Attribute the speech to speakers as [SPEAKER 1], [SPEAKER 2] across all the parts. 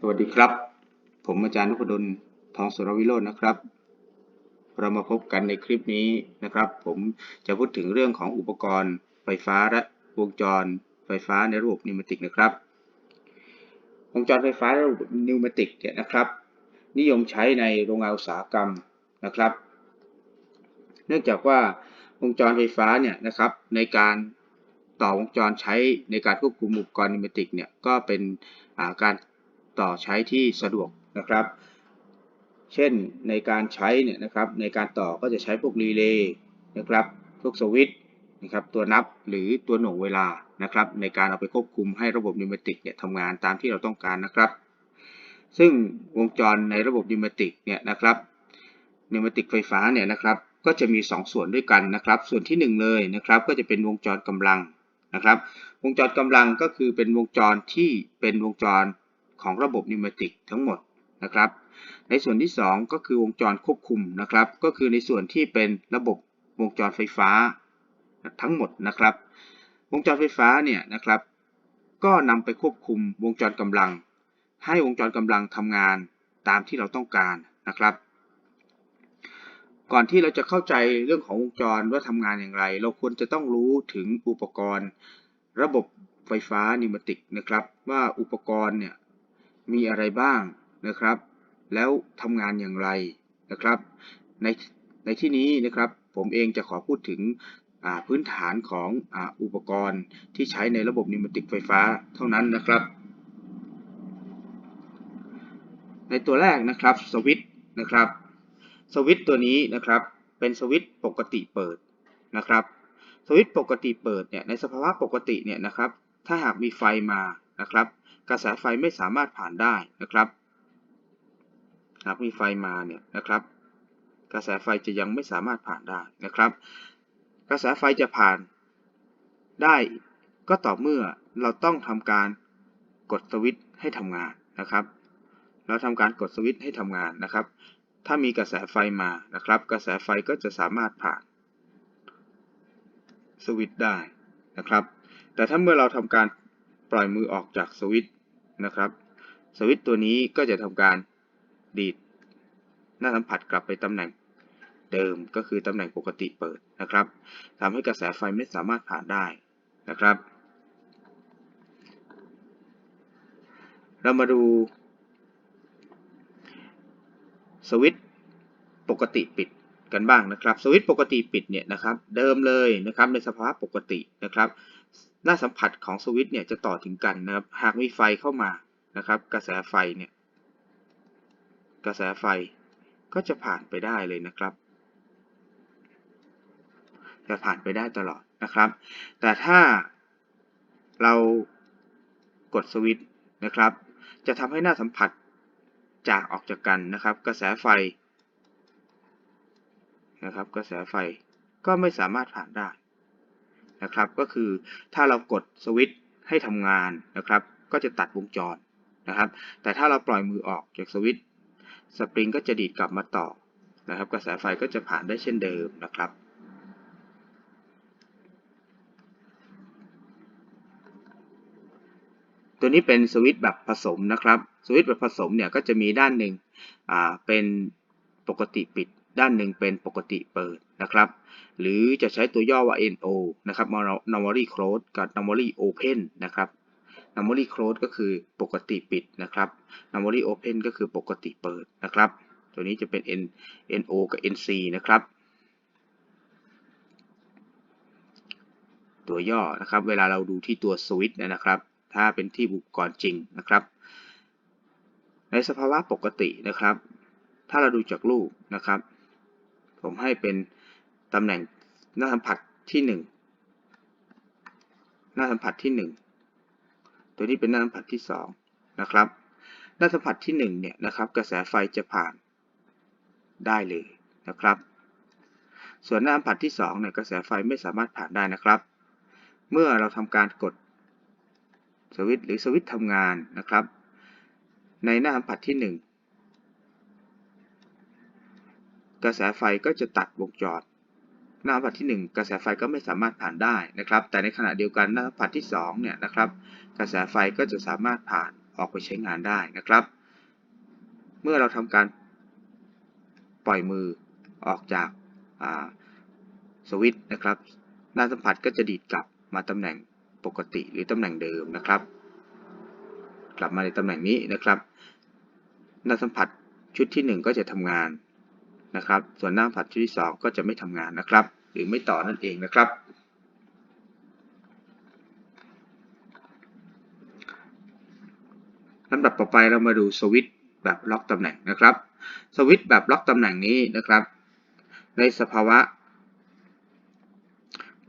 [SPEAKER 1] สวัสดีครับ ผมอาจารย์นพดลทองสุรวิโรจน์นะครับ เรามาพบกันในคลิปนี้นะครับ ผมจะพูดถึงเรื่องของอุปกรณ์ ไฟฟ้าและวงจร ไฟฟ้าในระบบนิวเมติกนะครับ วงจรไฟฟ้าในระบบนิวเมติกเนี่ยนะครับ นิยมใช้ในโรงงานอุตสาหกรรมนะครับ เนื่องจากว่าวงจรไฟฟ้าเนี่ยนะครับในการต่อวงจรใช้ในการควบคุมอุปกรณ์นิวเมติกเนี่ยก็เป็นาการ ต่อใช้ที่สะดวกนะครับ เช่นในการใช้เนี่ยนะครับในการต่อก็จะใช้พวกรีเลย์นะครับพวกสวิตช์นะครับตัวนับหรือตัวหน่วงเวลานะครับ ในการเอาไปควบคุมให้ระบบนิวเมติกเนี่ยทำงานตามที่เราต้องการนะครับ ซึ่งวงจรในระบบนิวเมติกเนี่ยนะครับนิวเมติกไฟฟ้าเนี่ยนะครับก็จะมี 2 ส่วนด้วยกันนะครับ ส่วนที่ 1 เลยนะครับก็จะเป็นวงจรกำลังนะครับ วงจรกำลังก็คือเป็นวงจรที่เป็นวงจร ของระบบนิวเมติกทั้งหมดนะครับ ในส่วนที่ 2 ก็คือวงจรควบคุมนะครับ ก็คือในส่วนที่เป็นระบบวงจรไฟฟ้าทั้งหมดนะครับ วงจรไฟฟ้าเนี่ยนะครับ ก็นำไปควบคุมวงจรกำลัง ให้วงจรกำลังทำงานตามที่เราต้องการนะครับ ก่อนที่เราจะเข้าใจเรื่องของวงจรว่าทำงานอย่างไร เราควรจะต้องรู้ถึงอุปกรณ์ ระบบไฟฟ้านิวเมติกนะครับ ว่าอุปกรณ์เนี่ย มีอะไรบ้างนะครับ แล้วทำงานอย่างไรนะครับ ในในที่นี้นะครับผมเองจะขอพูดถึงพื้นฐานของออุปกรณ์ที่ใช้ในระบบนิวเมติกไฟฟ้าเท่านั้นนะครับ ในตัวแรกนะครับสวิตนะครับสวิตตัวนี้นะครับเป็นสวิตปกติเปิดนะครับสวิตปกติเปิดเนี่ยในสภาวะปกติเนี่ยนะครับถ้าหากมีไฟมานะครับ กระแสไฟไม่สามารถผ่านได้นะครับหากมีไฟมาเนี่ยนะครับ กระแสไฟจะยังไม่สามารถผ่านได้นะครับ กระแสไฟจะผ่านได้ก็ต่อเมื่อเราต้องทำการกดสวิตช์ให้ทำงานนะครับ เราทำการกดสวิตช์ให้ทำงานนะครับ ถ้ามีกระแสไฟมานะครับ กระแสไฟก็จะสามารถผ่านสวิตช์ได้นะครับ แต่ถ้าเมื่อเราทำการปล่อยมือออกจากสวิตช์ นะครับ สวิตตัวนี้ก็จะทำการดีดหน้าสัมผัสกลับไปตำแหน่งเดิมก็คือตำแหน่งปกติเปิดนะครับทำให้กระแสไฟไม่สามารถผ่านได้นะครับ เรามาดูสวิตปกติปิดกันบ้างนะครับ สวิตปกติปิดเนี่ยนะครับ เดิมเลยนะครับในสภาวะปกตินะครับ หน้าสัมผัสของสวิตช์เนี่ยจะต่อถึงกันนะครับ หากมีไฟเข้ามานะครับ กระแสไฟเนี่ยกระแสไฟก็จะผ่านไปได้เลยนะครับ จะผ่านไปได้ตลอดนะครับ แต่ถ้าเรากดสวิตช์นะครับ จะทำให้หน้าสัมผัสจากออกจากกันนะครับ กระแสไฟนะครับ กระแสไฟก็ไม่สามารถผ่านได้ นะครับ ก็คือถ้าเรากดสวิตช์ให้ทำงานนะครับ ก็จะตัดวงจรนะครับ แต่ถ้าเราปล่อยมือออกจากสวิตช์สปริงก็จะดีดกลับมาต่อนะครับ กระแสไฟก็จะผ่านได้เช่นเดิมนะครับตัวนี้เป็นสวิตช์แบบผสมนะครับ สวิตช์แบบผสมเนี่ยก็จะมีด้านหนึ่งเป็นปกติปิด ด้านหนึ่งเป็นปกติเปิดนะครับ หรือจะใช้ตัวย่อว่า NO นะครับ normally closed กับ normally open นะครับ normally closed ก็คือปกติปิดนะครับ normally open ก็คือปกติเปิดนะครับ ตัวนี้จะเป็น N NO กับ NC นะครับ ตัวย่อนะครับ เวลาเราดูที่ตัวสวิตช์นะครับ ถ้าเป็นที่อุปกรณ์จริงนะครับ ในสภาวะปกตินะครับ ถ้าเราดูจากรูปนะครับ ผมให้เป็นตำแหน่งหน้าสัมผัสที่ 1 หน้าสัมผัสที่ 1 ตัวนี้เป็นหน้าสัมผัสที่ 2 นะครับ หน้าสัมผัสที่ 1 เนี่ยนะครับ กระแสไฟจะผ่านได้เลยนะครับ ส่วนหน้าสัมผัสที่2เนี่ยกระแสไฟไม่สามารถผ่านได้นะครับ เมื่อเราทำการกดสวิตช์หรือสวิตช์ทำงานนะครับ ในหน้าสัมผัสที่ 1 กระแสไฟก็จะตัดวงจรหน้าผัสที่ 1 กระแสไฟก็ไม่สามารถผ่านได้นะครับ แต่ในขณะเดียวกันหน้าผัสที่2เนี่ยนะครับ กระแสไฟก็จะสามารถผ่านออกไปใช้งานได้นะครับ เมื่อเราทำการปล่อยมือออกจากสวิตช์นะครับ หน้าสัมผัสก็จะดีดกลับมาตำแหน่งปกติหรือตำแหน่งเดิมนะครับ กลับมาในตำแหน่งนี้นะครับ หน้าสัมผัสชุดที่ 1 ก็จะทำงาน นะครับ ส่วนหน้าผัสชุดที่2ก็จะไม่ทำงานนะครับ หรือไม่ต่อนั่นเองนะครับ ลำดับต่อไปเรามาดูสวิตช์แบบล็อกตำแหน่งนะครับ สวิตช์แบบล็อกตำแหน่งนี้นะครับ ในสภาวะ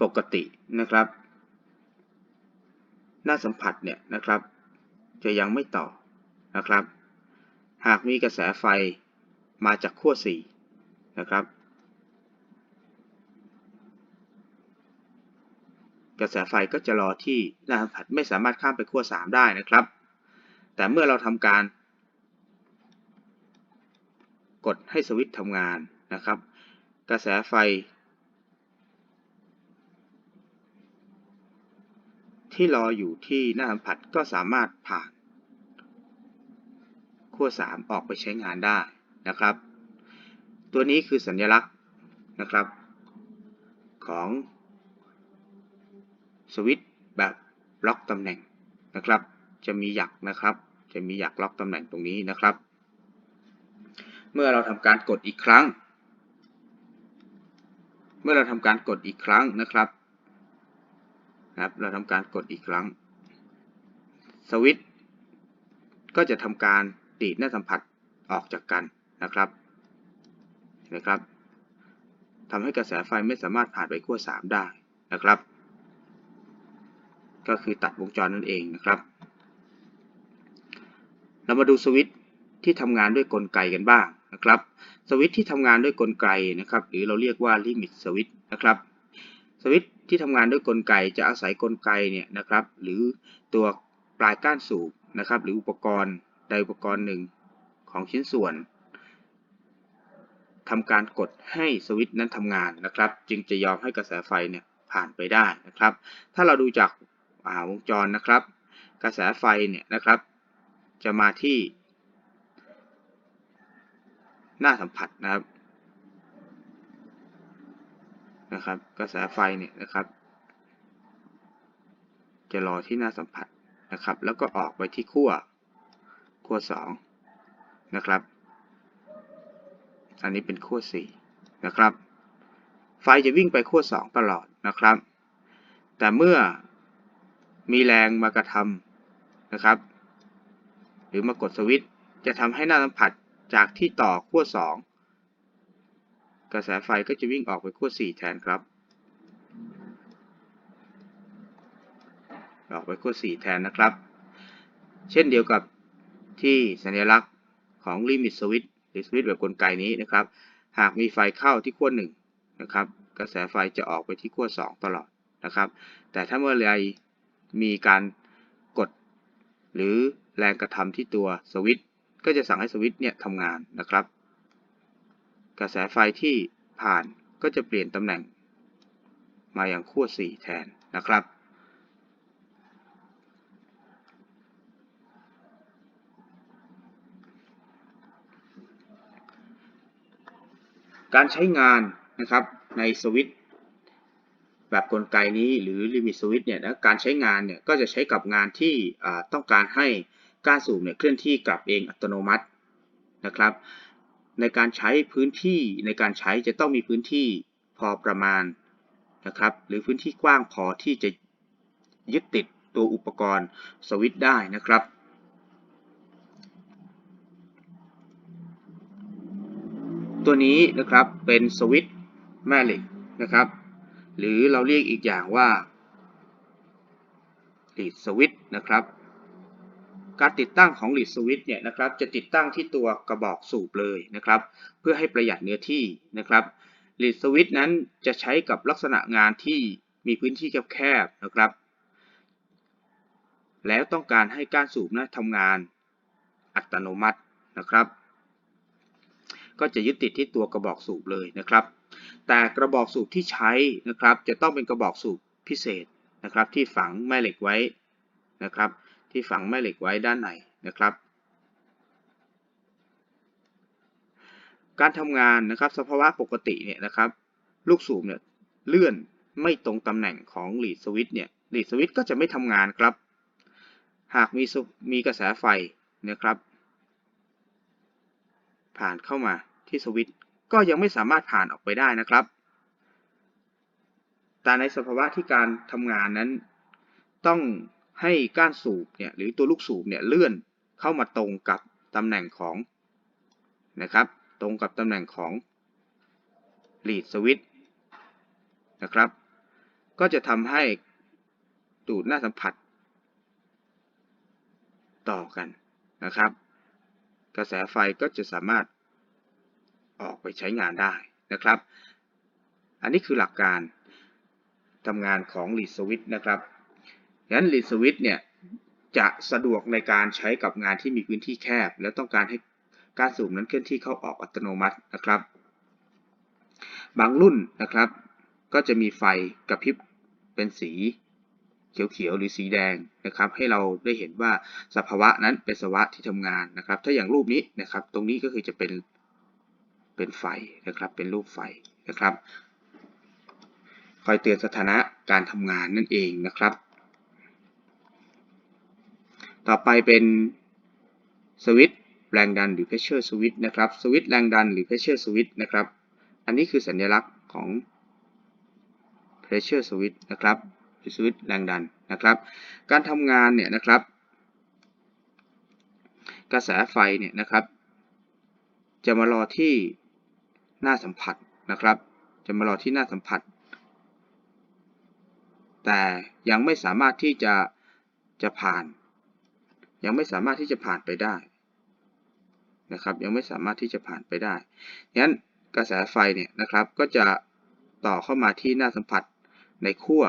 [SPEAKER 1] ปกตินะครับ หน้าสัมผัสเนี่ยนะครับ จะยังไม่ต่อนะครับ หากมีกระแสไฟมาจากขั้ว4 นะครับ กระแสไฟก็จะรอที่หน้าสัมผัสไม่สามารถข้ามไปขั้ว 3 ได้นะครับ แต่เมื่อเราทำการ กดให้สวิตช์ทำงานนะครับ กระแสไฟที่รออยู่ที่หน้าสัมผัสก็สามารถผ่านขั้ว 3 ออกไปใช้งานได้นะครับ ตัวนี้คือสัญลักษณ์นะครับ ของสวิตแบบล็อกตำแหน่งนะครับ จะมีหยักนะครับ จะมีหยักล็อกตำแหน่งตรงนี้นะครับ เมื่อเราทำการกดอีกครั้ง เมื่อเราทำการกดอีกครั้งนะครับนะครับเราทำการกดอีกครั้ง สวิตก็จะทำการดีดหน้าสัมผัสออกจากกันนะครับ นะครับทำให้กระแสไฟไม่สามารถผ่านไปขั้ว 3 ได้นะครับ ก็คือตัดวงจรนั่นเองนะครับ เรามาดูสวิตช์ที่ทำงานด้วยกลไกกันบ้างนะครับสวิตช์ที่ทำงานด้วยกลไกนะครับ หรือเราเรียกว่าลิมิตสวิตช์นะครับสวิตช์ที่ทำงานด้วยกลไกจะอาศัยกลไกเนี่ยนะครับ หรือตัวปลายก้านสูบนะครับ หรืออุปกรณ์ใดอุปกรณ์หนึ่งของชิ้นส่วน ทำการกดให้สวิตช์นั้นทำงานนะครับ จึงจะยอมให้กระแสไฟเนี่ยผ่านไปได้นะครับ ถ้าเราดูจากวงจรนะครับ กระแสไฟเนี่ยนะครับ จะมาที่ หน้าสัมผัสนะครับนะครับ กระแสไฟเนี่ยนะครับ จะรอที่หน้าสัมผัสนะครับ แล้วก็ออกไปที่ขั้วขั้ว2นะครับ อันนี้เป็นขั้ว4นะครับ ไฟจะวิ่งไปขั้ว2ตลอดนะครับ แต่เมื่อมีแรงมากระทำนะครับ หรือมากดสวิตช์จะทำให้หน้าสัมผัสจากที่ต่อขั้ว2กระแสไฟก็จะวิ่งออกไปขั้ว4แทนครับ ออกไปขั้ว4แทนนะครับ เช่นเดียวกับที่สัญลักษณ์ของลิมิตสวิต หรือสวิตช์แบบกลไกนี้นะครับ หากมีไฟเข้าที่ขั้ว1นะครับ กระแสไฟจะออกไปที่ขั้ว2 ตลอดนะครับ แต่ถ้าเมื่อไรมีการกด หรือแรงกระทำที่ตัวสวิตช์ก็จะสั่งให้สวิตช์เนี่ยทำงานนะครับ กระแสไฟที่ผ่านก็จะเปลี่ยนตำแหน่ง มาอย่างขั้ว4 แทนนะครับ การใช้งานนะครับในสวิตช์แบบกลไกนี้หรือลิมิตสวิตช์เนี่ยนะการใช้งานเนี่ยก็จะใช้กับงานที่ต้องการให้ก้านสูบเนี่ยเคลื่อนที่กลับเองอัตโนมัตินะครับ ในการใช้พื้นที่ในการใช้จะต้องมีพื้นที่พอประมาณนะครับ หรือพื้นที่กว้างพอที่จะยึดติดตัวอุปกรณ์สวิตช์ได้นะครับ ตัวนี้นะครับเป็นสวิตช์แม่เหล็กนะครับ หรือเราเรียกอีกอย่างว่าลีดสวิตช์นะครับ การติดตั้งของลีดสวิตช์เนี่ยนะครับ จะติดตั้งที่ตัวกระบอกสูบเลยนะครับ เพื่อให้ประหยัดเนื้อที่นะครับลีดสวิตช์นั้นจะใช้กับลักษณะงานที่มีพื้นที่แคบๆนะครับ แล้วต้องการให้ก้านสูบนะทำงานอัตโนมัตินะครับ ก็จะยึดติดที่ตัวกระบอกสูบเลยนะครับ แต่กระบอกสูบที่ใช้นะครับ จะต้องเป็นกระบอกสูบพิเศษนะครับ ที่ฝังแม่เหล็กไว้นะครับ ที่ฝังแม่เหล็กไว้ด้านในนะครับ การทำงานนะครับสภาวะปกติเนี่ยนะครับ ลูกสูบเนี่ยเลื่อนไม่ตรงตำแหน่งของลีดสวิตช์เนี่ยลีดสวิตช์ก็จะไม่ทำงานครับ หากมีมีกระแสไฟนะครับ ผ่านเข้ามา ที่สวิตช์ก็ยังไม่สามารถผ่านออกไปได้นะครับ แต่ในสภาวะที่การทำงานนั้น ต้องให้ก้านสูบเนี่ยหรือตัวลูกสูบเนี่ยเลื่อนเข้ามาตรงกับตำแหน่งของนะครับ ตรงกับตำแหน่งของ lead switch นะครับ ก็จะทำให้ตูดหน้าสัมผัส ต่อกันนะครับ กระแสไฟก็จะสามารถ ออกไปใช้งานได้นะครับ อันนี้คือหลักการทำงานของ lead switch นะครับงั้น lead switch เนี่ยจะสะดวกในการใช้กับงานที่มีพื้นที่แคบ และต้องการให้การสูบนั้นเคลื่อนที่เข้าออกอัตโนมัตินะครับ บางรุ่นนะครับ ก็จะมีไฟกระพริบเป็นสีเขียวๆหรือสีแดงนะครับ ให้เราได้เห็นว่าสภาวะนั้นเป็นสภาวะที่ทำงานนะครับ ถ้าอย่างรูปนี้นะครับ ตรงนี้ก็คือจะเป็น เป็นไฟนะครับ เป็นรูปไฟนะครับ คอยเตือนสถานะการทำงานนั่นเองนะครับ ต่อไปเป็นสวิตช์แรงดันหรือ pressure switch นะครับสวิตช์แรงดันหรือ pressure switch นะครับ อันนี้คือสัญลักษณ์ของ pressure switch นะครับหรือสวิตช์แรงดันนะครับ การทำงานเนี่ยนะครับ กระแสไฟเนี่ยนะครับ จะมารอที่ หน้าสัมผัสนะครับ จะมารอที่หน้าสัมผัส แต่ยังไม่สามารถที่จะจะผ่าน ยังไม่สามารถที่จะผ่านไปได้นะครับ ยังไม่สามารถที่จะผ่านไปได้งั้นกระแสไฟเนี่ยนะครับก็จะต่อเข้ามาที่หน้าสัมผัสในขั้ว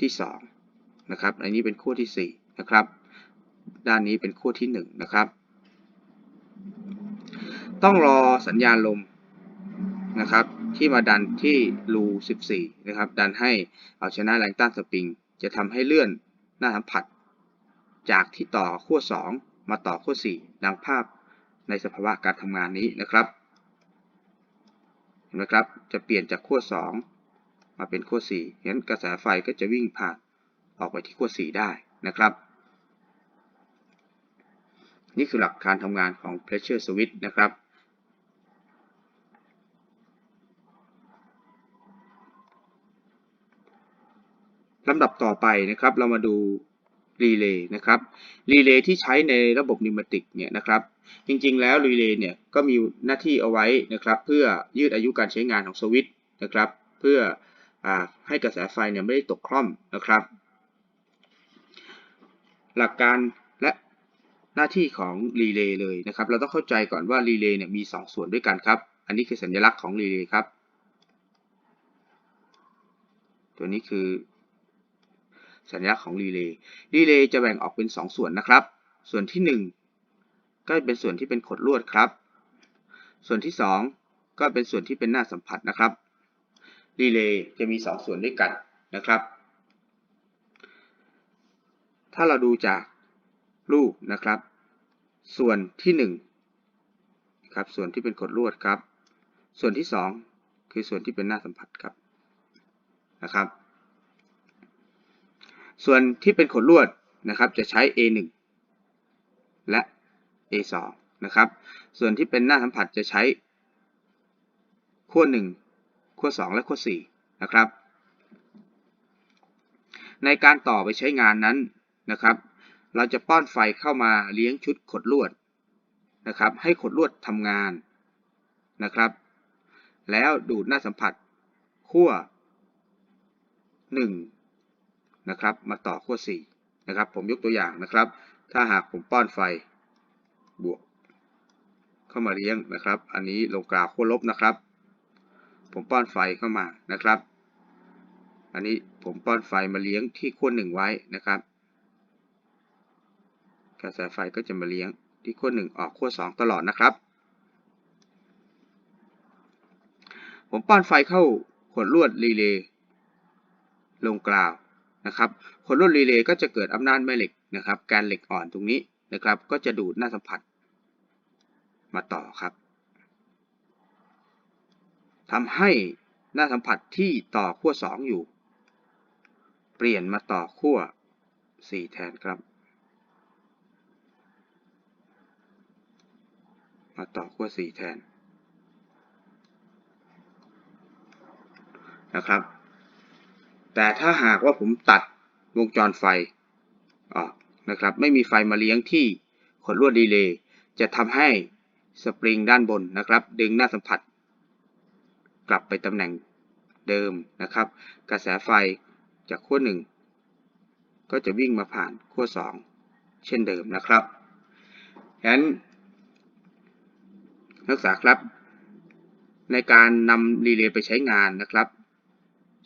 [SPEAKER 1] ที่2นะครับ อันนี้เป็นขั้วที่4นะครับ ด้านนี้เป็นขั้วที่1นะครับ ต้องรอสัญญาณลม นะครับ ที่มาดันที่รู14 นะครับ ดันให้เอาชนะแรงต้านสปริง จะทำให้เลื่อนหน้าสัมผัส จากที่ต่อขั้ว 2 มาต่อขั้ว 4 ดังภาพในสภาวะการทำงานนี้นะครับ เห็นไหมครับ จะเปลี่ยนจากขั้ว 2 มาเป็นขั้ว4งั้นกระแสไฟก็จะวิ่งผ่านออกไปที่ขั้ว 4 ได้นะครับ นี่คือหลักการทำงานของ pressure switch นะครับ ลำดับต่อไปนะครับ เรามาดูรีเลย์นะครับรีเลย์ที่ใช้ในระบบนิมติกเนี่ยนะครับ จริงๆแล้วรีเลย์เนี่ยก็มีหน้าที่เอาไว้นะครับ เพื่อยืดอายุการใช้งานของสวิตช์นะครับ เพื่ออให้กระแสไฟเนี่ยไม่ได้ตกคล่อมนะครับ หลักการและหน้าที่ของรีเลย์เลยนะครับ เราต้องเข้าใจก่อนว่ารีเลย์เนี่ยมี 2 ส่วนด้วยกันครับ อันนี้คือสัญลักษณ์ของรีเลย์ครับ ตัวนี้คือ สัญลักษณ์ของรีเลย์รีเลย์จะแบ่งออกเป็น 2 ส่วนนะครับ ส่วนที่ 1 ก็เป็นส่วนที่เป็นขดลวดครับ ส่วนที่ 2 ก็เป็นส่วนที่เป็นหน้าสัมผัสนะครับรีเลย์จะมี 2 ส่วนด้วยกันนะครับ ถ้าเราดูจากรูปนะครับ ส่วนที่1ครับส่วนที่เป็นขดลวดครับ ส่วนที่ 2 คือส่วนที่เป็นหน้าสัมผัสครับนะครับ ส่วนที่เป็นขดลวดนะครับจะใช้ A1 และ A2 นะครับ ส่วนที่เป็นหน้าสัมผัสจะใช้ขั้ว1ขั้ว2และขั้ว4นะครับ ในการต่อไปใช้งานนั้นนะครับ เราจะป้อนไฟเข้ามาเลี้ยงชุดขดลวดนะครับ ให้ขดลวดทำงานนะครับ แล้วดูดหน้าสัมผัสขั้ว1 นะครับ มาต่อขั้ว4นะครับ ผมยกตัวอย่างนะครับ ถ้าหากผมป้อนไฟบวก เข้ามาเลี้ยงนะครับ อันนี้ลงกราวขั้วลบนะครับ ผมป้อนไฟเข้ามานะครับ อันนี้ผมป้อนไฟมาเลี้ยงที่ขั้ว1ไว้นะครับกระแสไฟก็จะมาเลี้ยงที่ขั้ว1ออกขั้ว2ตลอดนะครับ ผมป้อนไฟเข้าขดลวดรีเลย์ลงกราว นะครับคนรุ่นรีเลย์ก็จะเกิดอำนาจแม่เหล็กนะครับแกนเหล็กอ่อนตรงนี้นะครับ ก็จะดูดหน้าสัมผัสมาต่อครับทำให้หน้าสัมผัสที่ต่อขั้ว2 อยู่ เปลี่ยนมาต่อขั้ว4 แทนครับ มาต่อขั้ว4 แทนนะครับ แต่ถ้าหากว่าผมตัดวงจรไฟออกนะครับ ไม่มีไฟมาเลี้ยงที่ขดลวดรีเลย์จะทำให้สปริงด้านบนนะครับ ดึงหน้าสัมผัส กลับไปตำแหน่งเดิมนะครับ กระแสไฟจากขั้วหนึ่งก็จะวิ่งมาผ่านขั้วสองเช่นเดิมนะครับฉะนั้นนักศึกษาครับ ในการนำรีเลย์ไปใช้งานนะครับ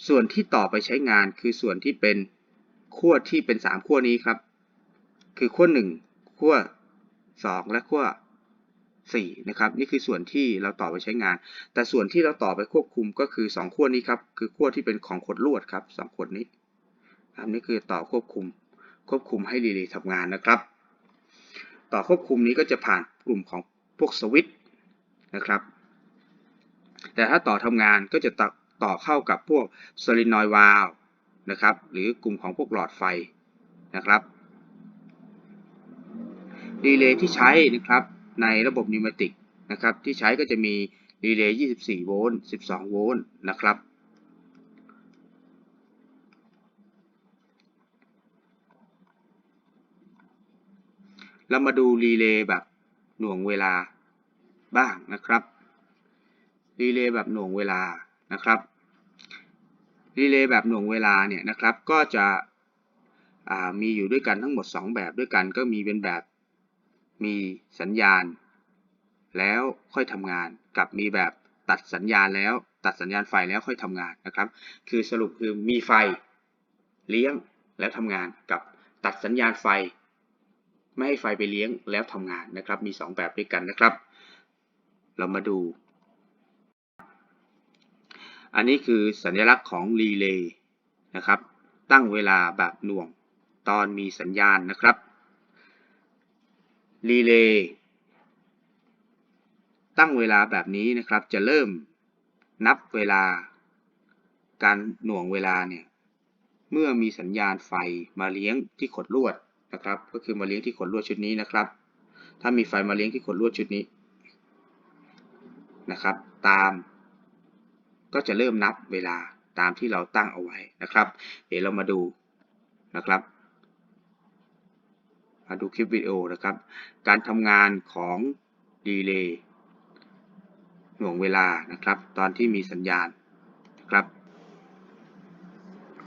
[SPEAKER 1] ส่วนที่ต่อไปใช้งานคือส่วนที่เป็นขั้วที่เป็น 3 ขั้วนี้ครับ คือขั้ว1ขั้ว2 และขั้ว4นะครับ นี่คือส่วนที่เราต่อไปใช้งาน แต่ส่วนที่เราต่อไปควบคุมก็คือ 2 ขั้วนี้ครับ คือขั้วที่เป็นของขดลวดครับสองขดนี้อันนี้คือต่อควบคุม ควบคุมให้รีเลย์ทำงานนะครับ ต่อควบคุมนี้ก็จะผ่านกลุ่มของพวกสวิตช์นะครับ แต่ถ้าต่อทำงานก็จะ ต่อเข้ากับพวกโซลินอยด์วาลนะครับหรือกลุ่มของพวกหลอดไฟนะครับรีเลย์ที่ใช้นะครับในระบบนิวเมติกนะครับที่ใช้ก็จะมีรีเลย์ 24 โวลต์ 12 โวลต์นะครับเรามาดูรีเลย์แบบหน่วงเวลาบ้างนะครับรีเลย์แบบหน่วงเวลานะครับ รีเลย์แบบหน่วงเวลาเนี่ยนะครับก็จะมีอยู่ด้วยกันทั้งหมด 2 แบบด้วยกันก็มีเป็นแบบมีสัญญาณ แล้วค่อยทำงานกับมีแบบตัดสัญญาณแล้ว ตัดสัญญาณไฟแล้วค่อยทำงานนะครับ คือสรุปคือมีไฟเลี้ยงแล้วทำงานกับตัดสัญญาณไฟ ไม่ให้ไฟไปเลี้ยงแล้วทำงานนะครับ มี 2 แบบด้วยกันนะครับ เรามาดู อันนี้คือสัญลักษณ์ของรีเลย์นะครับ ตั้งเวลาแบบหน่วงตอนมีสัญญาณนะครับ รีเลย์ตั้งเวลาแบบนี้นะครับจะเริ่มนับเวลา การหน่วงเวลาเนี่ยเมื่อมีสัญญาณไฟมาเลี้ยงที่ขดลวดนะครับ ก็คือมาเลี้ยงที่ขดลวดชุดนี้นะครับ ถ้ามีไฟมาเลี้ยงที่ขดลวดชุดนี้นะครับ ตาม ก็จะเริ่มนับเวลาตามที่เราตั้งเอาไว้นะครับ เดี๋ยวเรามาดูนะครับ มาดูคลิปวิดีโอนะครับ การทำงานของดีเลย์หน่วงเวลานะครับ ตอนที่มีสัญญาณนะครับ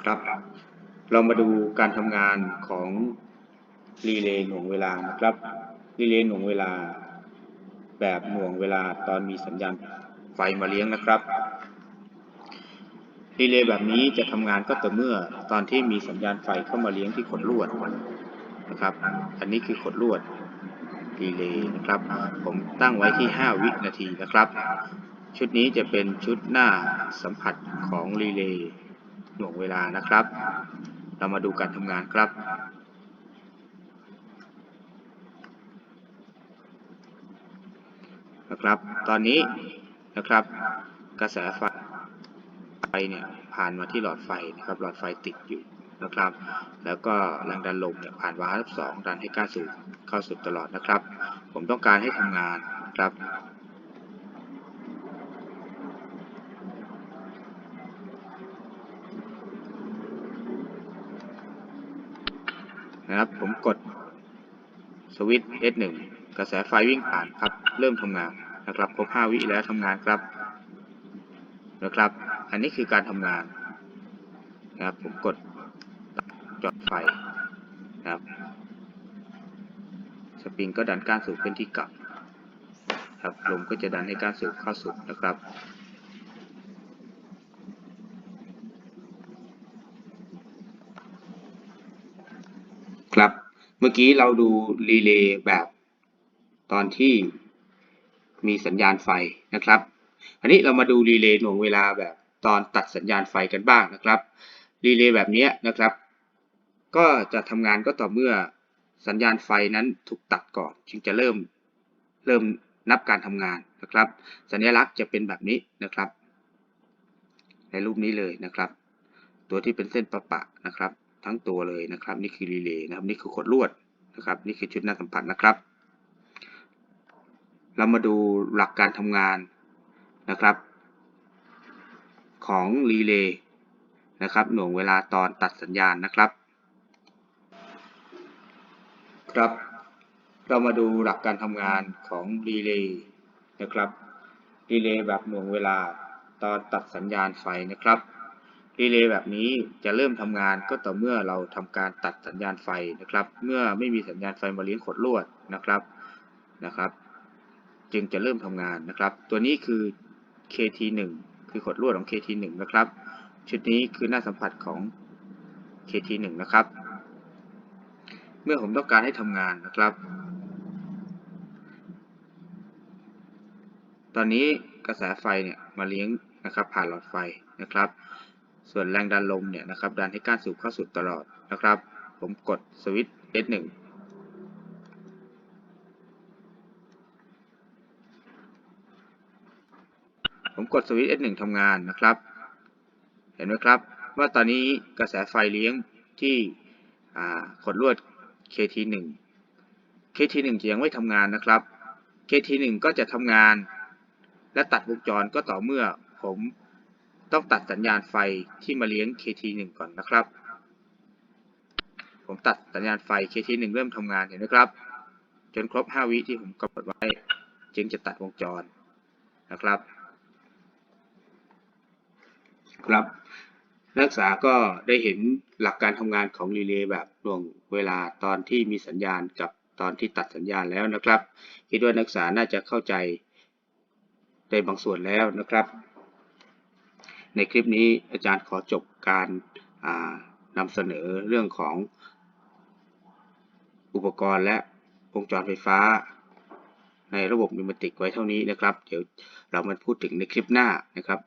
[SPEAKER 1] ครับ เรามาดูการทำงานของรีเลย์หน่วงเวลานะครับรีเลย์หน่วงเวลา แบบหน่วงเวลาตอนมีสัญญาณไฟมาเลี้ยงนะครับ รีเลย์แบบนี้จะทำงานก็ต่อเมื่อตอนที่มีสัญญาณไฟเข้ามาเลี้ยงที่ขดลวดนะครับ อันนี้คือขดลวดรีเลย์นะครับ ผมตั้งไว้ที่ 5 วินาทีนะครับ ชุดนี้จะเป็นชุดหน้าสัมผัสของรีเลย์หน่วงเวลานะครับ เรามาดูการทำงานครับนะครับ ตอนนี้นะครับ กระแสไฟ ไฟเนี่ยผ่านมาที่หลอดไฟนะครับหลอดไฟติดอยู่นะครับ แล้วก็แรงดันลมเนี่ยผ่านวาล์วสองดันให้ก้านสูบเข้าสุดตลอดนะครับ ผมต้องการให้ทำงานครับนะครับผมกดสวิตช์ S1 กระแสไฟวิ่งผ่านครับ เริ่มทำงานนะครับ ครบ 5 วิแล้วทำงานครับนะครับ อันนี้คือการทำงานนะครับผมกดจอดไฟนะครับสปริงก็ดันก้านสูบเป็นที่กลับครับลมก็จะดันให้ก้านสูบเข้าสุดนะครับครับเมื่อกี้เราดูรีเลย์แบบตอนที่มีสัญญาณไฟนะครับ อันนี้เรามาดูรีเลย์หน่วงเวลาแบบ ตอนตัดสัญญาณไฟกันบ้างนะครับรีเลย์แบบนี้นะครับ ก็จะทำงานก็ต่อเมื่อสัญญาณไฟนั้นถูกตัดก่อน จึงจะเริ่มเริ่มนับการทำงานนะครับ สัญลักษณ์จะเป็นแบบนี้นะครับ ในรูปนี้เลยนะครับ ตัวที่เป็นเส้นประปะนะครับ ทั้งตัวเลยนะครับ นี่คือรีเลย์นะครับ นี่คือขดลวดนะครับ นี่คือชุดหน้าสัมผัสนะครับ เรามาดูหลักการทำงานนะครับ ของรีเลย์นะครับหน่วงเวลาตอนตัดสัญญาณนะครับ ครับ เรามาดูหลักการทำงานของรีเลย์นะครับรีเลย์แบบหน่วงเวลาตอนตัดสัญญาณไฟนะครับรีเลย์แบบนี้จะเริ่มทำงานก็ต่อเมื่อเราทำการตัดสัญญาณไฟนะครับ เมื่อไม่มีสัญญาณไฟมาเลี้ยงขดลวดนะครับนะครับ จึงจะเริ่มทำงานนะครับ ตัวนี้คือ KT1 คือขดลวดของ KT1 นะครับ ชุดนี้คือหน้าสัมผัสของ KT1 นะครับ เมื่อผมต้องการให้ทำงานนะครับ ตอนนี้กระแสไฟเนี่ยมาเลี้ยงนะครับผ่านหลอดไฟนะครับ ส่วนแรงดันลมเนี่ยนะครับดันให้ก้านสูบเข้าสู่ตลอดนะครับ ผมกดสวิตช์ S1 ผมกดสวิตช์ S1 ทำงานนะครับ เห็นไหมครับ ว่าตอนนี้กระแสไฟเลี้ยงที่ขดลวด KT1 KT1 จะยังไม่ทำงานนะครับ KT1 ก็จะทำงาน และตัดวงจรก็ต่อเมื่อผมต้องตัดสัญญาณไฟที่มาเลี้ยง KT1 ก่อนนะครับ ผมตัดสัญญาณไฟ KT1 เริ่มทำงานเห็นไหมครับ จนครบ 5 วิที่ผมกำหนดไว้ จึงจะตัดวงจรนะครับ ครับ นักศึกษาก็ได้เห็นหลักการทำงานของรีเลย์แบบหน่วงเวลาตอนที่มีสัญญาณกับตอนที่ตัดสัญญาณแล้วนะครับ คิดว่านักศึกษาน่าจะเข้าใจในบางส่วนแล้วนะครับ ในคลิปนี้อาจารย์ขอจบการนำเสนอเรื่องของอุปกรณ์และวงจรไฟฟ้า ในระบบนิมติกไว้เท่านี้นะครับ เดี๋ยวเรามาพูดถึงในคลิปหน้านะครับ